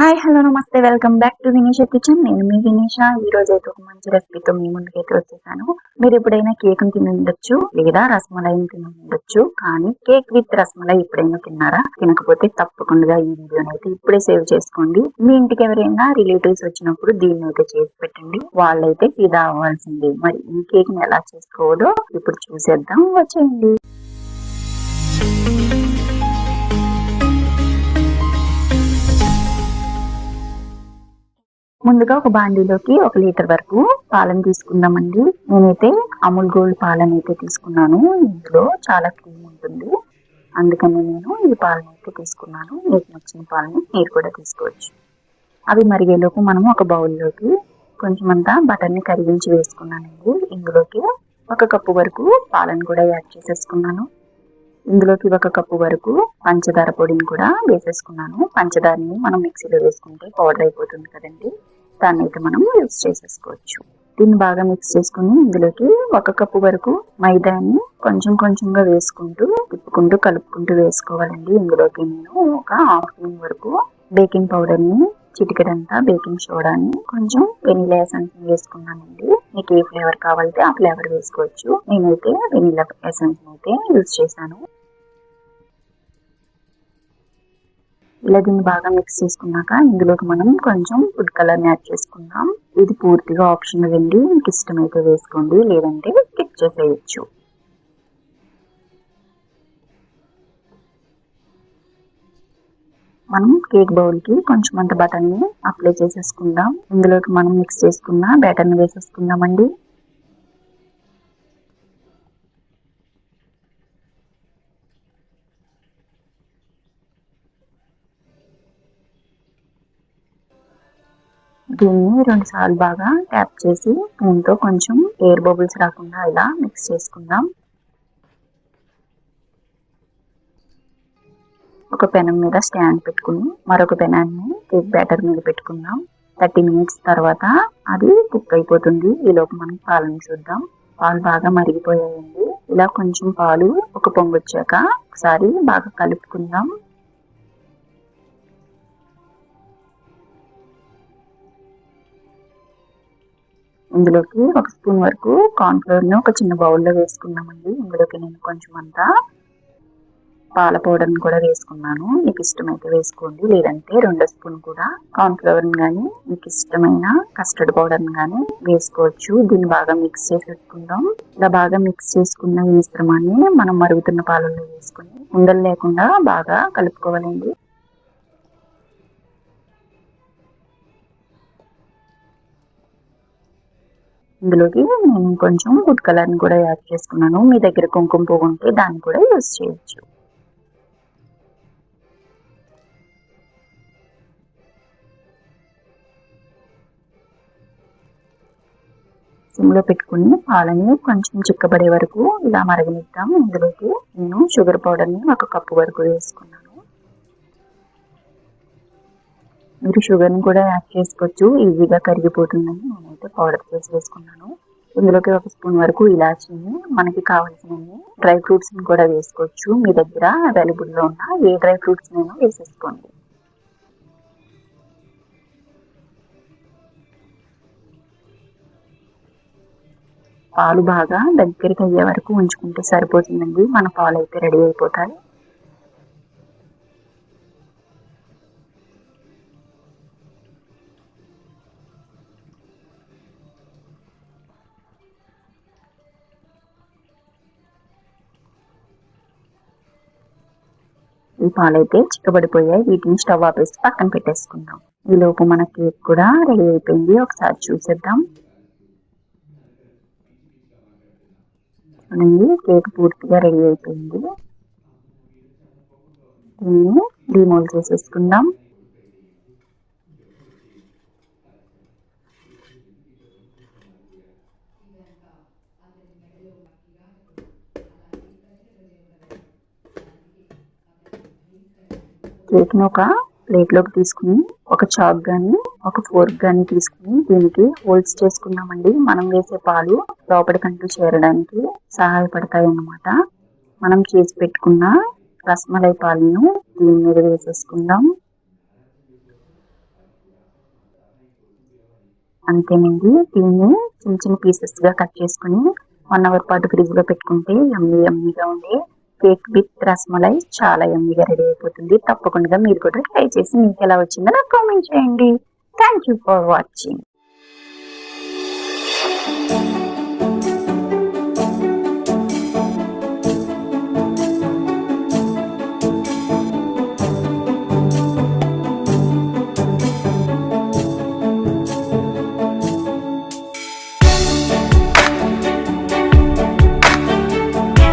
Hi hello నమస్తే. Welcome back to Vinisha kitchen నేను మీ వినీష ఈ రోజు అయితే ఒక మంచి రెసిపీతో మీ ముందుకైతే వచ్చేసాను. మీరు ఎప్పుడైనా కేక్ తిని ఉండొచ్చు లేదా రసమలై తిని ఉండొచ్చు కానీ కేక్ విత్ రసమలై ఎప్పుడైనా తిన్నారా? తినకపోతే తప్పకుండా ఈ వీడియోని అయితే ఇప్పుడే సేవ్ చేసుకోండి. మీ ఇంటికి ఎవరైనా రిలేటివ్స్ వచ్చినప్పుడు దీన్ని అయితే చేసి పెట్టండి. వాళ్ళైతే ఫిదా అవ్వాల్సిందే. మరి ఈ కేక్ని ఎలా చేసుకోవాలో ఇప్పుడు చూసేద్దాం. వచ్చేయండి. ముందుగా ఒక బాండీలోకి ఒక లీటర్ వరకు పాలను తీసుకుందామండి. నేనైతే అమూల్ గోల్డ్ పాలను అయితే తీసుకున్నాను. ఇందులో చాలా క్రీమ్ ఉంటుంది. అందుకని నేను ఈ పాలను అయితే తీసుకున్నాను. మీకు నచ్చిన పాలని మీరు కూడా తీసుకోవచ్చు. అవి మరిగేలోపు మనం ఒక బౌల్లోకి కొంచెం అంతా బటర్ని కరిగించి వేసుకున్నానండి. ఇందులోకి ఒక కప్పు వరకు పాలను కూడా యాడ్ చేసేసుకున్నాను. ఇందులోకి ఒక కప్పు వరకు పంచదార పొడిని కూడా వేసేసుకున్నాను. పంచదారని మనం మిక్సీలో వేసుకుంటే పౌడర్ అయిపోతుంది కదండి. దాన్ని అయితే మనం యూస్ చేసేసుకోవచ్చు. దీన్ని బాగా మిక్స్ చేసుకుని ఇందులోకి ఒక కప్పు వరకు మైదాన్ని కొంచెం కొంచెంగా వేసుకుంటూ తిప్పుకుంటూ కలుపుకుంటూ వేసుకోవాలండి. ఇందులోకి నేను ఒక హాఫ్ స్పూన్ వరకు బేకింగ్ పౌడర్ని చిటికెడంతా బేకింగ్ సోడాని కొంచెం వెనిలా ఎసెన్స్ వేసుకున్నానండి. మీకు ఏ ఫ్లేవర్ కావాలంటే ఆ ఫ్లేవర్ వేసుకోవచ్చు. నేనైతే వెనిలా ఎసెన్స్ అయితే యూజ్ చేశాను. ఇలా దీన్ని బాగా మిక్స్ చేసుకున్నాక ఇందులోకి మనం కొంచెం ఫుడ్ కలర్ యాడ్ చేసుకుందాం. ఇది పూర్తిగా ఆప్షనల్ అండి. మీకు ఇష్టమైతే వేసుకోండి లేదంటే స్కిప్ చేసేయచ్చు. మనం కేక్ బౌల్కి కొంచెం అంత బటర్ని అప్లై చేసేసుకుందాం. ఇందులోకి మనం మిక్స్ చేసుకున్న బ్యాటర్ని వేసేసుకుందామండి. దీన్ని రెండు సార్లు బాగా ట్యాప్ చేసి స్పూన్తో కొంచెం ఎయిర్ బబుల్స్ రాకుండా ఇలా మిక్స్ చేసుకుందాం. ఒక పెనం మీద స్టాండ్ పెట్టుకుని మరొక పెనాన్ని కేక్ బ్యాటర్ మీద పెట్టుకుందాం. థర్టీ మినిట్స్ తర్వాత అది కుక్ అయిపోతుంది. ఈలోపు మనం పాలను చూద్దాం. పాలు బాగా మరిగిపోయాయండి. ఇలా కొంచెం పాలు ఒక పొంగు వచ్చాక ఒకసారి బాగా కలుపుకుందాం. ఇందులోకి ఒక స్పూన్ వరకు కార్న్ ఫ్లోర్ని ఒక చిన్న బౌల్లో వేసుకున్నామండి. ఇందులోకి నేను కొంచెం అంతా పాల పౌడర్ని కూడా వేసుకున్నాను. మీకు ఇష్టమైతే వేసుకోండి. లేదంటే రెండో స్పూన్ కూడా కార్న్ ఫ్లవర్ కానీ మీకు ఇష్టమైన కస్టర్డ్ పౌడర్ని కానీ వేసుకోవచ్చు. దీన్ని బాగా మిక్స్ చేసేసుకుందాం. ఇలా బాగా మిక్స్ చేసుకున్న ఈ మిశ్రమాన్ని మనం మరుగుతున్న పాలల్లో వేసుకుని ఉండలు లేకుండా బాగా కలుపుకోవాలండి. ఇందులోకి నేను కొంచెం వుడ్ కలర్ని కూడా యాడ్ చేసుకున్నాను. మీ దగ్గర కుంకుమ పువ్వు ఉంటే దాన్ని కూడా యూజ్ చేయొచ్చు. సిమ్లో పెట్టుకుని పాలని కొంచెం చిక్కబడే వరకు ఇలా మరగనిద్దాం. ఇందులోకి నేను షుగర్ పౌడర్ని ఒక కప్పు వరకు వేసుకున్నాను. మీరు షుగర్ని కూడా యాడ్ చేసుకోవచ్చు. ఈజీగా కరిగిపోతుందని నేనైతే పౌడర్ చేసి వేసుకున్నాను. ఇందులోకి ఒక స్పూన్ వరకు ఇలాచీని మనకి కావాల్సినవి డ్రై ఫ్రూట్స్ని కూడా వేసుకోవచ్చు. మీ దగ్గర అవైలబుల్లో ఉన్న ఏ డ్రై ఫ్రూట్స్ నేను వేసేసుకోండి. పాలు బాగా దగ్గరికి అయ్యే వరకు ఉంచుకుంటే సరిపోతుందండి. మన పాలు అయితే రెడీ అయిపోతాయి. ఈ పాలైతే చిక్కబడిపోయాయి. వీటిని స్టవ్ ఆపేసి పక్కన పెట్టేసుకుందాం. ఈ లోపు మన కేక్ కూడా రెడీ అయిపోయింది. ఒకసారి చూసేద్దాం. చూడండి కేక్ పూర్తిగా రెడీ అయిపోయింది. దీన్ని డిమోల్ చేసేసుకుందాం. ప్లేట్ని ఒక ప్లేట్లోకి తీసుకుని ఒక చాక్ గాని ఒక ఫోర్క్ గాని తీసుకుని దీనికి హోల్స్ చేసుకున్నామండి. మనం వేసే పాలు లోపలికంటూ చేరడానికి సహాయపడతాయి అన్నమాట మనం చేసి పెట్టుకున్న రసమలై పాలను దీని మీద వేసేసుకుందాం. అంతేనండి. దీన్ని చిన్న చిన్న పీసెస్గా కట్ చేసుకుని వన్ అవర్ పాటు ఫ్రిడ్జ్లో పెట్టుకుంటే యమ్మీ యమ్మీగా ఉండే కేక్ విత్ రసమలై చాలా ఎమ్మిగా రెడీ అయిపోతుంది. తప్పకుండా మీరు కూడా ట్రై చేసి మీకు ఎలా వచ్చిందో నాకు కామెంట్ చేయండి. Thank you for watching